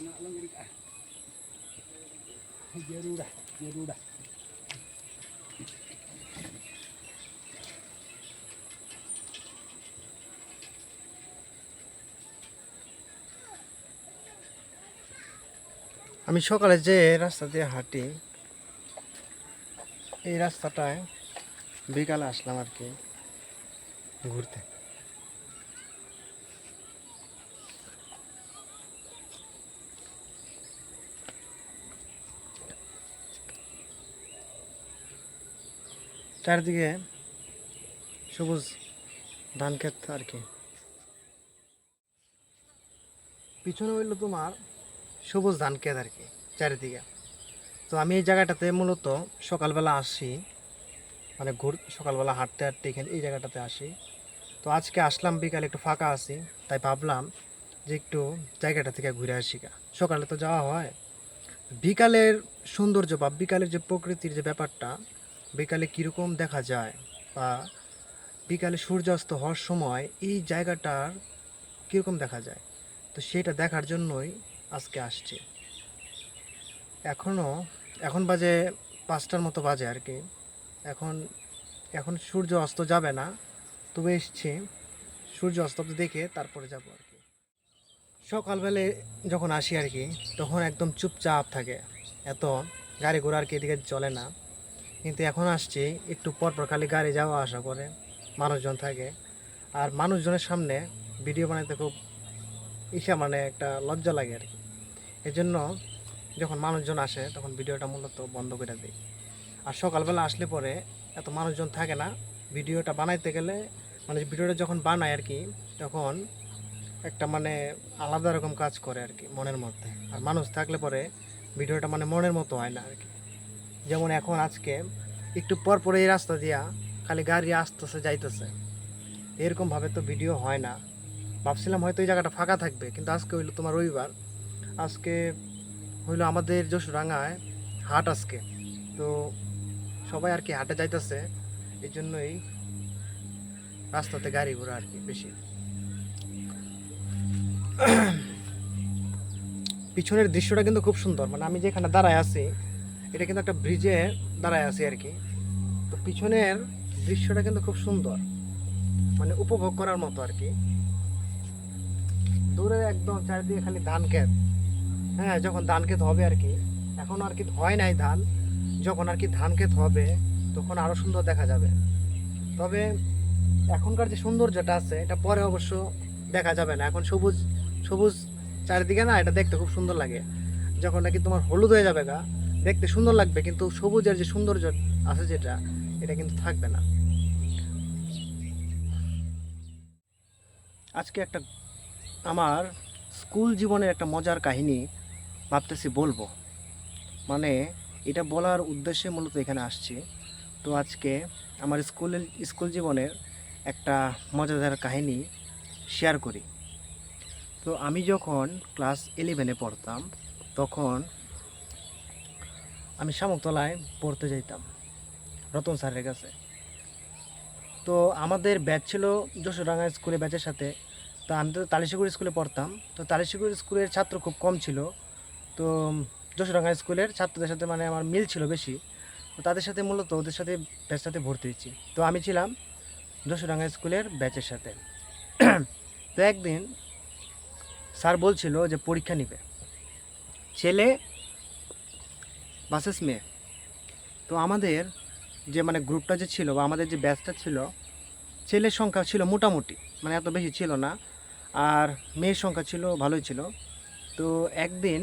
আমি সকালে যে রাস্তা দিয়ে হাঁটি এই রাস্তাটায় বিকালে আসলাম আর কি ঘুরতে। চারিদিকে সবুজ ধান ক্ষেত আর কি। পিছনে হইল তোমার সবুজ ধান ক্ষেত আর কি, চারিদিকে। তো আমি এই জায়গাটাতে মূলত সকালবেলা আসি মানে ঘুর, সকালবেলা হাঁটতে হাঁটতে এখানে এই জায়গাটাতে আসি। তো আজকে আসলাম, বিকালে একটু ফাঁকা আছি, তাই ভাবলাম যে একটু জায়গাটা থেকে ঘুরে আসি সকালে তো যাওয়া হয়। বিকালের সৌন্দর্য বা বিকালের যে প্রকৃতির যে ব্যাপারটা বিকালে কীরকম দেখা যায় বা বিকালে সূর্যাস্ত হওয়ার সময় এই জায়গাটার কীরকম দেখা যায়? তো সেটা দেখার জন্যই আজকে আসছি। এখনও এখন বাজে পাঁচটার মতো বাজে আর কি। এখন এখন সূর্য অস্ত যাবে না, তবে এসছি। সূর্য অস্ত দেখে তারপরে যাব আর কি। সকালবেলে যখন আসি আর কি, তখন একদম চুপচাপ থাকে। এত গাড়ি ঘোড়া আর কি এদিকে চলে না। কিন্তু এখন আসছি, একটু পর পর খালি গাড়ি যাওয়া আসা করে, মানুষজন থাকে। আর মানুষজনের সামনে ভিডিও বানাইতে খুব ইসা মানে একটা লজ্জা লাগে আর কি। এই জন্য যখন মানুষজন আসে, তখন ভিডিওটা মূলত বন্ধ করে দিই। আর সকালবেলা আসলে পরে এত মানুষজন থাকে না ভিডিওটা বানাইতে গেলে মানে ভিডিওটা যখন বানায় আর কি, তখন একটা মানে আলাদা রকম কাজ করে আর কি, মনের মধ্যে। আর মানুষ থাকলে পরে ভিডিওটা মানে মনের মতো হয় না আর কি। যেমন এখন আজকে, একটু পর পরে এই রাস্তা দিয়া খালি গাড়ি আসতেছে, যাইতেছে। এরকমভাবে তো ভিডিও হয় না। ভাবছিলাম হয়তো এই জায়গাটা ফাঁকা থাকবে, কিন্তু আজকে হইল তোমার রবিবার। আজকে হইল আমাদের যশোরাঙ্গায় হাট আজকে। তো সবাই আর কি হাটে যাইতেছে, এই জন্যই রাস্তাতে গাড়ি ঘোড়া আর কি বেশি। পিছনের দৃশ্যটা কিন্তু খুব সুন্দর। মানে আমি যেখানে দাঁড়ায় আছি এটা কিন্তু একটা ব্রিজে দাঁড়ায় আছি আর কি। তো পিছনের দৃশ্যটা কিন্তু খুব সুন্দর। মানে উপভোগ করার মতো আর কি। দূরে একদম চারিদিকে খালি ধান ক্ষেত। হ্যাঁ যখন ধান ক্ষেত হবে আর কি, এখন আর কি হয় নাই ধান। যখন আর কি ধান ক্ষেত হবে, তখন আরও সুন্দর দেখা যাবে। তবে এখনকার যে সৌন্দর্যটা আছে, এটা পরে অবশ্য দেখা যাবে না। এখন সবুজ সবুজ চারিদিকে না, এটা দেখতে খুব সুন্দর লাগে। যখন নাকি তোমার হলুদ হয়ে যাবে গা দেখতে সুন্দর লাগবে, কিন্তু সবুজের যে সৌন্দর্য আছে যেটা, এটা কিন্তু থাকবে না। আজকে একটা আমার স্কুল জীবনের একটা মজার কাহিনী ভাবতেছি বলব। মানে এটা বলার উদ্দেশ্যে মূলত এখানে আসছি। তো আজকে আমার স্কুলের স্কুল জীবনের একটা মজাদার কাহিনী শেয়ার করি। তো আমি যখন ক্লাস ইলেভেনে পড়তাম, তখন আমি শামুকতলায় পড়তে যাইতাম, রতন স্যারের কাছে। তো আমাদের ব্যাচ ছিল যশোরাঙ্গা স্কুলে ব্যাচের সাথে, তো আমি তো তালিশিগুড়ি স্কুলে পড়তাম। তো তালিশিগুড়ি স্কুলের ছাত্র খুব কম ছিল, তো যশোরাঙ্গা স্কুলের ছাত্রদের সাথে মানে আমার মিল ছিল বেশি। তো তাদের সাথে মূলত ওদের সাথে ব্যাচের সাথে ভর্তি হয়েছি। তো আমি ছিলাম যশোরাঙ্গা স্কুলের ব্যাচের সাথে। তো একদিন স্যার বলছিল যে পরীক্ষা নিবে। ছেলে বাসেস মেয়ে। তো আমাদের যে মানে গ্রুপটা যে ছিল বা আমাদের যে ব্যাচটা ছিল, ছেলের সংখ্যা ছিল মোটামুটি মানে এত বেশি ছিল না। আর মেয়ের সংখ্যা ছিল, ভালোই ছিল। তো একদিন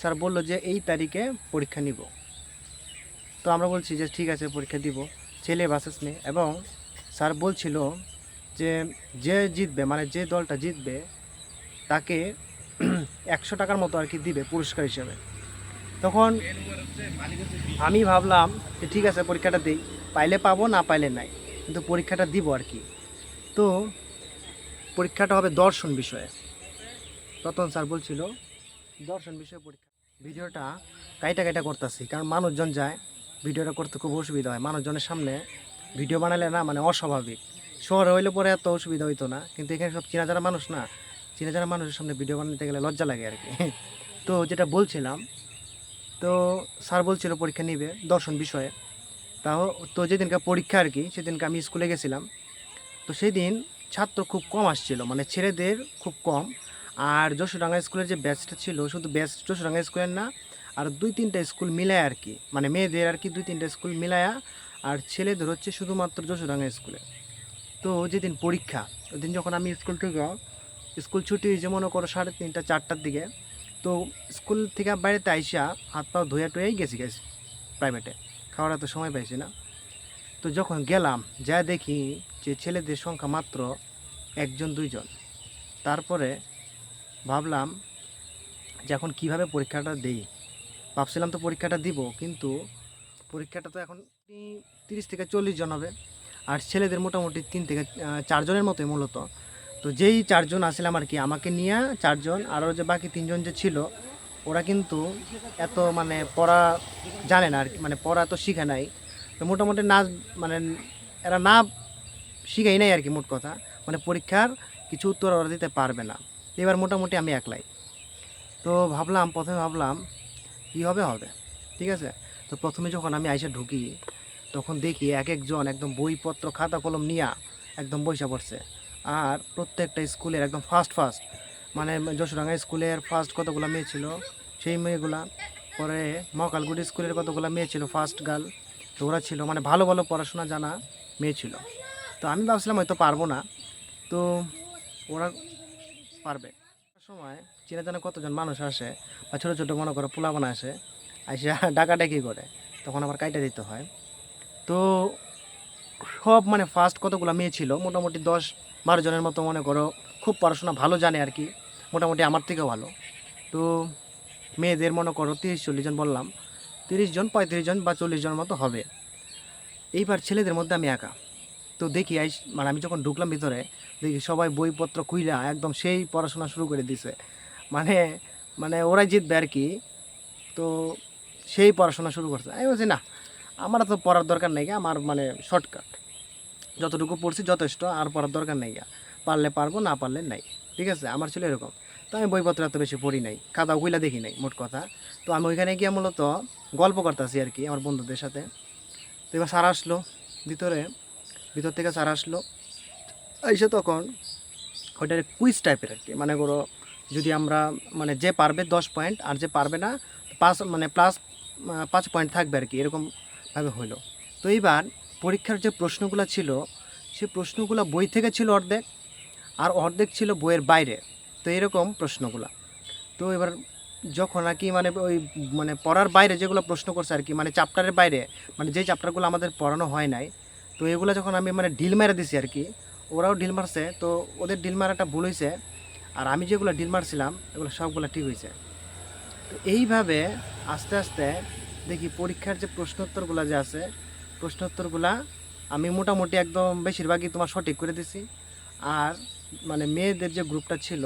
স্যার বলল যে এই তারিখে পরীক্ষা নিব। তো আমরা বলছি যে ঠিক আছে, পরীক্ষা দিব। ছেলে বাসেস মেয়ে এবং স্যার বলছিল যে যে জিতবে মানে যে দলটা জিতবে, তাকে একশো টাকার মতো আর কি দিবে পুরস্কার হিসেবে। তখন আমি ভাবলাম যে ঠিক আছে, পরীক্ষাটা দিই। পাইলে পাবো, না পাইলে নাই। কিন্তু পরীক্ষাটা দিব আর কি। তো পরীক্ষাটা হবে দর্শন বিষয়ে। রতন স্যার বলছিল, দর্শন বিষয়ে পরীক্ষা ভিডিওটা কাইটা কাইটা করতেছি, কারণ মানুষজন যায়, ভিডিওটা করতে খুব অসুবিধা হয়। মানুষজনের সামনে ভিডিও বানালে না মানে অস্বাভাবিক। শহরে হইলে পরে এত অসুবিধা হইতো না, কিন্তু এখানে সব চেনা যারা মানুষ না। চেনা যারা মানুষের সামনে ভিডিও বানাতে গেলে লজ্জা লাগে আর কি। তো যেটা বলছিলাম তো স্যার বলছিল পরীক্ষা নিবে দর্শন বিষয়ে। তাও তো যেদিনকে পরীক্ষা আর কি, সেদিনকে আমি স্কুলে গেছিলাম। তো সেই দিন ছাত্র খুব কম আসছিল মানে ছেলেদের খুব কম। আর যশোডাঙ্গা স্কুলের যে ব্যাচটা ছিল, শুধু ব্যাচ যশোডাঙ্গা স্কুলের না, আর দুই তিনটা স্কুল মিলায় আর কি। মানে মেয়েদের আর কি দুই তিনটা স্কুল মিলায়া, আর ছেলেদের হচ্ছে শুধুমাত্র যশোডাঙ্গা স্কুলে। তো যেদিন পরীক্ষা, ওদিন যখন আমি স্কুল থেকে স্কুল ছুটি হয়েছে মনে করো সাড়ে তিনটা, চারটার দিকে। তো স্কুল থেকে বাড়িতে আইসা হাত পা ধুয়ে টুয়েই গেছি গেছ প্রাইভেটে খাওয়ার তো সময় পাইছি না। তো যখন গেলাম যা দেখি যে ছেলেদের সংখ্যা মাত্র একজন, দুইজন। তারপরে ভাবলাম যে এখন কীভাবে পরীক্ষাটা দেই? ভাবছিলাম তো পরীক্ষাটা দিব, কিন্তু পরীক্ষাটা তো এখন তিরিশ থেকে চল্লিশ জন হবে। আর ছেলেদের মোটামুটি তিন থেকে চারজনের মতোই মূলত। তো যেই চারজন আসলাম আর কি, আমাকে নিয়ে চারজন, আরও যে বাকি তিনজন যে ছিল, ওরা কিন্তু এত মানে পড়া জানে না আর কি মানে পড়া তো শিখে নাই। তো মোটামুটি না মানে এরা না শিখাই নাই আর কি মোট কথা মানে পরীক্ষার কিছু উত্তর ওরা দিতে পারবে না। এবার মোটামুটি আমি একলাই। তো ভাবলাম, প্রথমে ভাবলাম, কী হবে হবে, ঠিক আছে? তো প্রথমে যখন আমি আইসা ঢুকি, তখন দেখি এক একজন একদম বইপত্র খাতা কলম নিয়া একদম বৈশা পড়ছে। আর প্রত্যেকটা স্কুলের একদম ফার্স্ট ফার্স্ট মানে যশোরাঙ্গা স্কুলের ফার্স্ট কতগুলো মেয়ে ছিল, সেই মেয়েগুলা পরে মকালগুড়ি স্কুলের কতগুলো মেয়ে ছিল ফার্স্ট গার্ল তো ওরা ছিল মানে ভালো ভালো পড়াশোনা জানা মেয়ে ছিল। তো আমি ভাবছিলাম হয়তো পারব না। তো ওরা পারবে। সময় চেনা জানা কতজন মানুষ আসে বা ছোটো ছোটো মনে করো পোলাবানা আসে আসে ডাকাডাকি করে, তখন আবার কাইটা দিতে হয়। তো সব মানে ফার্স্ট কতগুলো মেয়ে ছিল, মোটামুটি দশ বারো জনের মতো মনে করো, খুব পড়াশোনা ভালো জানে আর কি, মোটামুটি আমার থেকেও ভালো। তো মেয়েদের মনে করো তিরিশ চল্লিশ জন বললাম, তিরিশ জন, পঁয়ত্রিশ জন বা চল্লিশ জন মতো হবে। এইবার ছেলেদের মধ্যে আমি একা। তো দেখি, আইস মানে আমি যখন ঢুকলাম ভিতরে, দেখি সবাই বইপত্র খুইলা একদম সেই পড়াশোনা শুরু করে দিছে। মানে মানে ওরাই জিতবে আর কি। তো সেই পড়াশোনা শুরু করছে। আমি বলছি, না আমার তো পড়ার দরকার নেই আমার মানে শর্টকাট। যতটুকু পড়ছি যথেষ্ট, আর পড়ার দরকার নেই পারলে পারব, না পারলে নাই। ঠিক আছে? আমার ছিল এরকম। তো আমি বইপত্র এত বেশি পড়ি নাই, খাতা কইলা দেখি নাই, মোট কথা। তো আমি ওইখানে গিয়ে মূলত গল্প করতেছি আর কি, আমার বন্ধুদের সাথে। তো এবার স্যার আসলো ভিতরে, ভিতর থেকে স্যার আসলো। এসে তখন ওইটা কুইজ টাইপের আর কি মানে করো যদি আমরা মানে যে পারবে দশ পয়েন্ট আর যে পারবে না, পাঁচ মানে প্লাস পাঁচ পয়েন্ট থাকবে আর কি এরকমভাবে হলো তো এইবার পরীক্ষার যে প্রশ্নগুলো ছিল, সে প্রশ্নগুলো বই থেকে ছিল অর্ধেক আর অর্ধেক ছিল বইয়ের বাইরে। তো এরকম প্রশ্নগুলো। তো এবার যখন আর কি মানে ওই মানে পড়ার বাইরে যেগুলো প্রশ্ন করছে আর কি মানে চ্যাপ্টারের বাইরে মানে যে চ্যাপ্টারগুলো আমাদের পড়ানো হয় নাই, তো এগুলো যখন আমি মানে ঢিল মেরে দিছি আর কি, ওরাও ঢিল মারছে, তো ওদের ঢিল মারাটা ভুল হয়েছে আর আমি যেগুলো ঢিল মারছিলাম, এগুলো সবগুলো ঠিক হয়েছে তো এইভাবে আস্তে আস্তে দেখি পরীক্ষার যে প্রশ্নোত্তরগুলো যে আছে প্রশ্নোত্তরগুলা আমি মোটামুটি একদম বেশিরভাগই তোমার সঠিক করে দিছি। আর মানে মেয়েদের যে গ্রুপটা ছিল,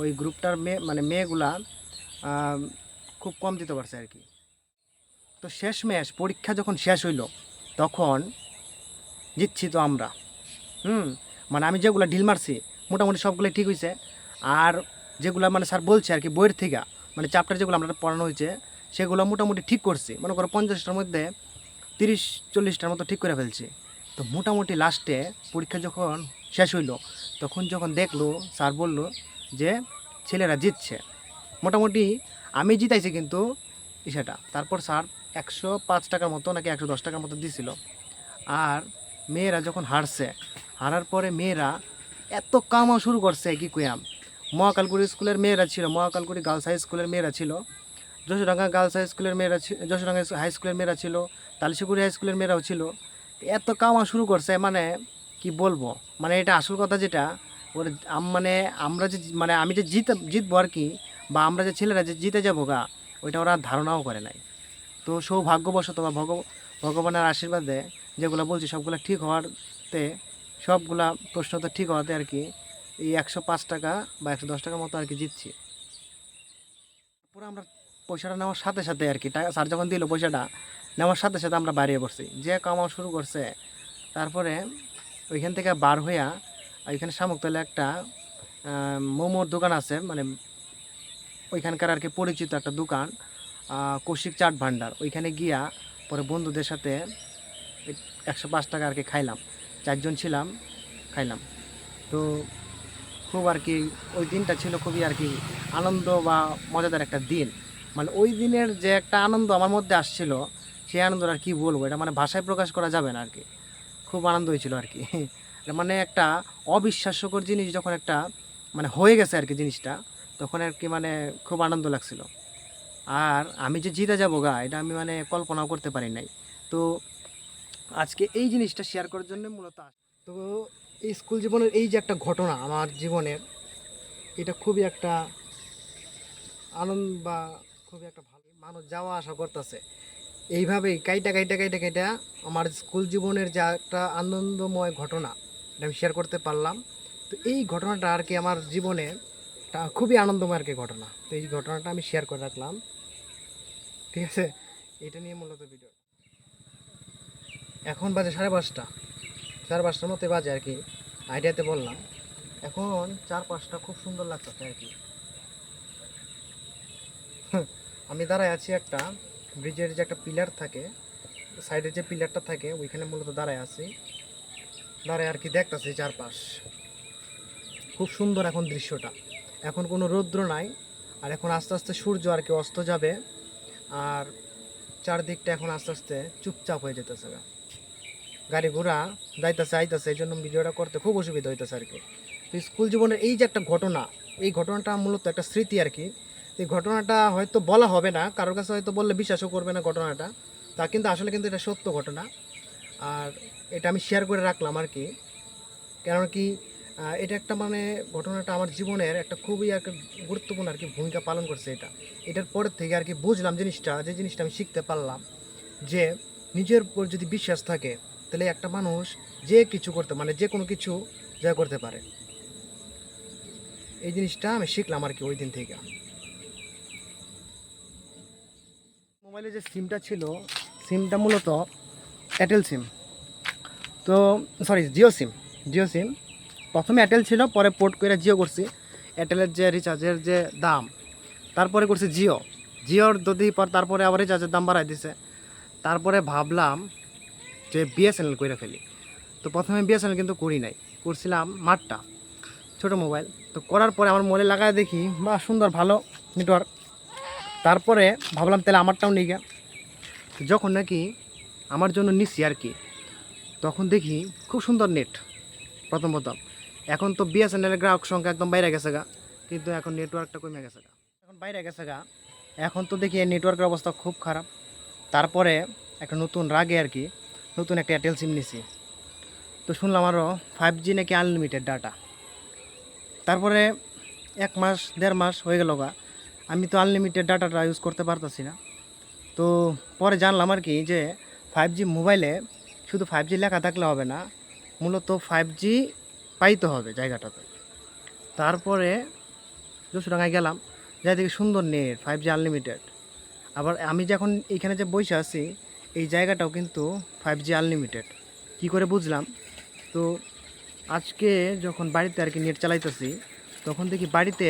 ওই গ্রুপটার মেয়ে মানে মেয়েগুলা খুব কম দিতে পারছে আর কি। তো শেষ ম্যাচ পরীক্ষা যখন শেষ হইল, তখন জিতছি তো আমরা। হুম? মানে আমি যেগুলো ঢিল মারছি, মোটামুটি সবগুলো ঠিক হয়েছে আর যেগুলো মানে স্যার বলছে আর কি, বইয়ের থেকে মানে চ্যাপ্টার যেগুলো আমরা পড়ানো হয়েছে সেগুলো মোটামুটি ঠিক করছি। মনে করো পঞ্চাশটার মধ্যে তিরিশ, চল্লিশটার মতো ঠিক করে ফেলছে। তো মোটামুটি লাস্টে পরীক্ষা যখন শেষ হইল, তখন যখন দেখল, স্যার বলল যে ছেলেরা জিতছে। মোটামুটি আমি জিতাইছি কিন্তু সেটা তারপর স্যার একশো পাঁচ টাকার মতো নাকি একশো দশ টাকার মতো দিছিল। আর মেয়েরা যখন হারছে, হারার পরে মেয়েরা এত কামাও শুরু করছে কি কুয়াম মহাকালগুড়ি স্কুলের মেয়েরা ছিল, মহাকালগুড়ি গার্লস হাই স্কুলের মেয়েরা ছিল। যশোডাঙ্গা গার্লস হাই স্কুলের মেয়েরা ছিল যশোডাঙ্গা হাই স্কুলের মেয়েরা ছিল তালিশিগুড়ি হাই স্কুলের মেয়েরাও ছিল। এত কামা শুরু করছে মানে কি বলব? মানে এটা আসল কথা যেটা, ওর মানে আমরা যে মানে আমি যে জিত জিতবো আর কি, বা আমরা যে ছেলেরা যে জিতে যাব গা, ওইটা ওরা ধারণাও করে নাই। তো সৌভাগ্যবশত বা ভগ ভগবানের আশীর্বাদে যেগুলো বলছি, সবগুলো ঠিক হওয়ারতে সবগুলা প্রশ্ন তো ঠিক হওয়াতে আর কি, এই একশো পাঁচ টাকা বা একশো দশ টাকার মতো আর কি জিতছি। পুরো আমরা পয়সাটা নেওয়ার সাথে সাথে আর কি, টাকা স্যার যখন দিল পয়সাটা, নেওয়ার সাথে সাথে আমরা বাড়িয়ে পড়ছি। যে কামাও শুরু করছে, তারপরে ওইখান থেকে বার হইয়া ওইখানে শামুকতলে একটা মোমোর দোকান আছে মানে ওইখানকার আর কি পরিচিত একটা দোকান কৌশিক চাট ভান্ডার। ওইখানে গিয়া পরে বন্ধুদের সাথে একশো পাঁচ টাকা আর কি খাইলাম। চারজন ছিলাম, খাইলাম। তো খুব আর কি, ওই দিনটা ছিল খুবই আর কি আনন্দ বা মজাদার একটা দিন। মানে ওই দিনের যে একটা আনন্দ আমার মধ্যে আসছিল, সেই আনন্দ আর কি বলব? এটা মানে ভাষায় প্রকাশ করা যাবে না আর কি খুব আনন্দ হয়েছিল আর কি মানে একটা অবিশ্বাস্যকর জিনিস যখন একটা মানে হয়ে গেছে আর কি জিনিসটা, তখন আর কি মানে খুব আনন্দ লাগছিল। আর আমি যে জিতে যাব গা, এটা আমি মানে কল্পনাও করতে পারি নাই। তো আজকে এই জিনিসটা শেয়ার করার জন্য মূলত তো এই স্কুল জীবনের এই যে একটা ঘটনা আমার জীবনের, এটা খুবই একটা আনন্দ বা খুবই একটা ভালো মানুষ যাওয়া আসা করতেছে। এইভাবেই কাইটা কাইটা কাইটা কাইটা আমার স্কুল জীবনের যা একটা আনন্দময় ঘটনা, এটা আমি শেয়ার করতে পারলাম। তো এই ঘটনাটা আর কি আমার জীবনে খুবই আনন্দময় আর কি ঘটনা। তো এই ঘটনাটা আমি শেয়ার করে রাখলাম। ঠিক আছে? এটা নিয়ে মূলত ভিডিও এখন বাজে সাড়ে পাঁচটা। সাড়ে পাঁচটার মতো বাজে আর কি। আইডিয়াতে বললাম। এখন চার পাঁচটা খুব সুন্দর লাগতেছে আর কি। আমি দাঁড়ায় আছি একটা ব্রিজের যে একটা পিলার থাকে সাইডে যে পিলারটা থাকে, ওইখানে মূলত দাঁড়ায় আছি। দাঁড়ায় আর কি দেখতেছি চারপাশ। খুব সুন্দর এখন দৃশ্যটা। এখন কোনো রৌদ্র নাই, আর এখন আস্তে আস্তে সূর্য আর কি অস্ত যাবে, আর চারদিকটা এখন আস্তে আস্তে চুপচাপ হয়ে যেতেছে। গাড়ি ঘোড়া যাইতেছে, আইতেছে, এই জন্য ভিডিওটা করতে খুব অসুবিধা হইতেছে আর কি। তো স্কুল জীবনের এই যে একটা ঘটনা, এই ঘটনাটা মূলত একটা স্মৃতি আর কি এই ঘটনাটা হয়তো বলা হবে না, কারোর কাছে হয়তো বললে বিশ্বাসও করবে না ঘটনাটা। তা কিন্তু আসলে কিন্তু এটা সত্য ঘটনা। আর এটা আমি শেয়ার করে রাখলাম আর কি। কেন কি এটা একটা মানে ঘটনাটা আমার জীবনের একটা খুবই একটা গুরুত্বপূর্ণ আর কি ভূমিকা পালন করছে এটা। এটার পরের থেকে আর কি বুঝলাম জিনিসটা, যে জিনিসটা আমি শিখতে পারলাম, যে নিজের উপর যদি বিশ্বাস থাকে, তাহলে একটা মানুষ যে কিছু করতে মানে যে কোনো কিছু জয় করতে পারে। এই জিনিসটা আমি শিখলাম আর কি ওই দিন থেকে। মোবাইলে যে সিমটা ছিল সিমটা মূলত এয়ারটেল সিম তো sorry Jio SIM Jio SIM প্রথমে এয়ারটেল ছিল, পরে পোর্ট করে জিও করছি। এয়ারটেলের যে রিচার্জের যে দাম, তারপরে করছি জিও জিওর যদি পর, তারপরে আবার রিচার্জের দাম বাড়াই দিছে। তারপরে ভাবলাম যে বিএসএনএল করে ফেলি। তো প্রথমে বিএসএনএল কিন্তু করি নাই। করছিলাম মাঠটা, ছোটো মোবাইল তো করার পরে আমার মোবাইলে লাগায় দেখি বা সুন্দর, ভালো নেটওয়ার্ক তারপরে ভাবলাম তাহলে আমারটাও নিয়ে গা যখন নাকি আমার জন্য নিচ্ছি আর কি তখন দেখি খুব সুন্দর নেট প্রথম প্রথম। এখন তো বিএসএনএলের গ্রাহক সংখ্যা একদম বাইরে গেছে গা কিন্তু এখন নেটওয়ার্কটা কমে গেছে গা। এখন বাইরে গেছে গা এখন তো দেখি নেটওয়ার্কের অবস্থা খুব খারাপ। তারপরে একটা নতুন রাগে আর কি নতুন একটা এয়ারটেল সিম নিছি। তো শুনলাম আরও ফাইভ জি নাকি আনলিমিটেড ডাটা তারপরে এক মাস দেড় মাস হয়ে গেল গা আমি তো আনলিমিটেড ডাটাটা ইউজ করতে পারতেছি না। তো পরে জানলাম আর কি যে ফাইভ জি মোবাইলে শুধু ফাইভ জি লেখা থাকলে হবে না, মূলত ফাইভ জি পাইতে হবে জায়গাটাতে। তারপরে যশোরাঙায় গেলাম, যাই দেখি সুন্দর নেট ফাইভ জি আনলিমিটেড আবার আমি যখন এইখানে যে বসে আছি, এই জায়গাটাও কিন্তু ফাইভ জি আনলিমিটেড কী করে বুঝলাম? তো আজকে যখন বাড়িতে আর কি নেট চালাইতেছি, তখন দেখি বাড়িতে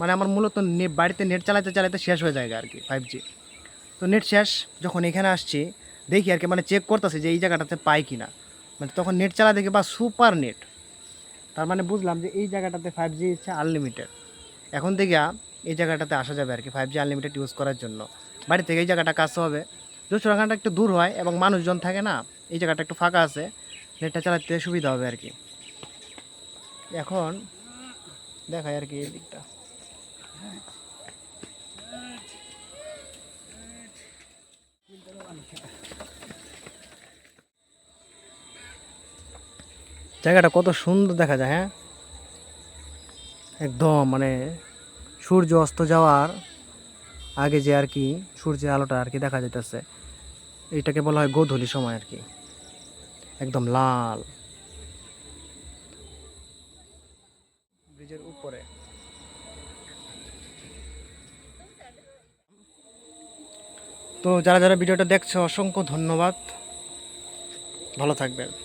মানে আমার মূলত বাড়িতে নেট চালাতে চালাতে শেষ হয়ে যায় আর কি ফাইভ জি তো নেট শেষ, যখন এখানে আসছি, দেখি আর কি মানে চেক করতেছি যে এই জায়গাটাতে পাই কি না মানে তখন নেট চালা দেখি বা সুপার নেট তার মানে বুঝলাম যে এই জায়গাটাতে ফাইভ জি হচ্ছে আনলিমিটেড এখন থেকে এই জায়গাটাতে আসা যাবে আর কি ফাইভ জি আনলিমিটেড ইউজ করার জন্য। বাড়ি থেকে এই জায়গাটা কাছে হবে। যশোরাখানটা একটু দূর হয় এবং মানুষজন থাকে না, এই জায়গাটা একটু ফাঁকা আছে নেটটা চালাতে সুবিধা হবে আর কি। এখন দেখায় আর কি এই দিকটা। জায়গাটা কত সুন্দর দেখা যায় হ্যাঁ? একদম মানে সূর্য অস্ত যাওয়ার আগে যে আর কি, সূর্যের আলোটা আর কি দেখা যাইতেছে, এটাকে বলা হয় গোধূলি সময় আর কি। একদম লাল। ব্রিজের উপরে। তো যারা যারা ভিডিওটা দেখছে অসংখ্য ধন্যবাদ। ভালো থাকবেন।